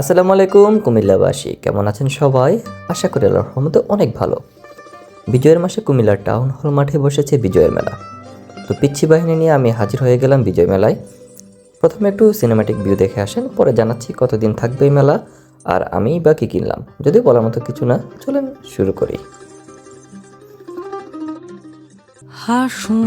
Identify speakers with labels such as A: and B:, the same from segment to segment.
A: আসসালামু আলাইকুম, কুমিল্লাবাসী। কেমন আছেন সবাই? আশা করি আল্লাহর রহমতে অনেক ভালো। বিজয়ের মাসে কুমিল্লার টাউন হল মাঠে বসেছে বিজয়ের মেলা। তো পিচ্ছি বাহিনী নিয়ে আমি হাজির হয়ে গেলাম বিজয় মেলায়। প্রথমে একটু সিনেমাটিক ভিউ দেখে আসেন, পরে জানাচ্ছি কতদিন থাকবে এই মেলা, আর আমি বা কী কিনলাম। যদি বলার মতো কিছু না, চলেন শুরু করি।
B: হাসুন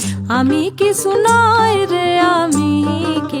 B: আমি কি নয় রে আমি কিছু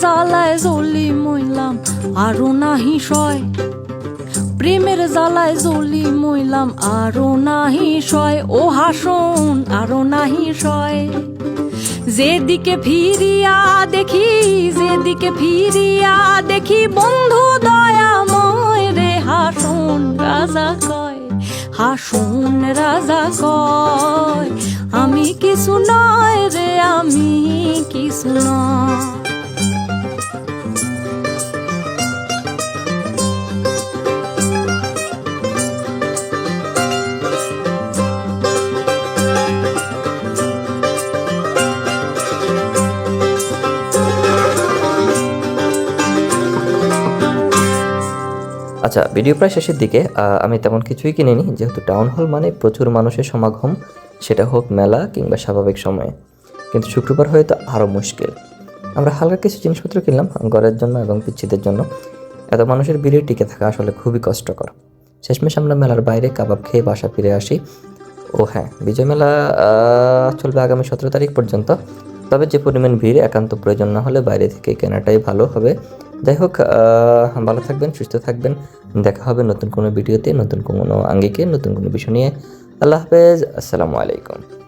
B: জ্বালায় জ্বলি মইলাম আরও নাহি সয়। প্রেমের জ্বালায় জ্বলি মইলাম আরও নাহি সয়। ও হাসন, আরও নাহি সয়। যেদিকে ফিরিয়া দেখি, যেদিকে ফিরিয়া দেখি, বন্ধু দয়াময় রে, হাসন রাজা কয়, হাসুন রাজা কয়, আমি কিছু নয় রে, আমি কিছু নয়।
A: আচ্ছা ভিডিও প্রায় শেষের দিকে আমি তেমন কিছুই কিনিনি, যেহেতু টাউন হল মানে প্রচুর মানুষের সমাগম, সেটা হোক মেলা কিংবা স্বাভাবিক সময়ে। কিন্তু শুক্রবার হয়তো আরও মুশকিল। আমরা হালকা কিছু জিনিসপত্র কিনলাম, ঘরের জন্য এবং পিচ্ছিদের জন্য। এত মানুষের ভিড়ে টিকে থাকা আসলে খুবই কষ্টকর। শেষমেশ আমরা মেলার বাইরে কাবাব খেয়ে বাসা ফিরে আসি। ও হ্যাঁ বিজয় মেলা চলবে আগামী সতেরো তারিখ পর্যন্ত। তবে যে পরিমাণ ভিড়, একান্ত প্রয়োজন না হলে বাইরে থেকে কেনাটাই ভালো হবে। যাই হোক ভালো থাকবেন, সুস্থ থাকবেন। দেখা হবে নতুন কোনো ভিডিওতে, নতুন কোনো আঙ্গিকে, নতুন কোনো বিষয় নিয়ে। আল্লাহ হাফেজ, আসসালামু আলাইকুম।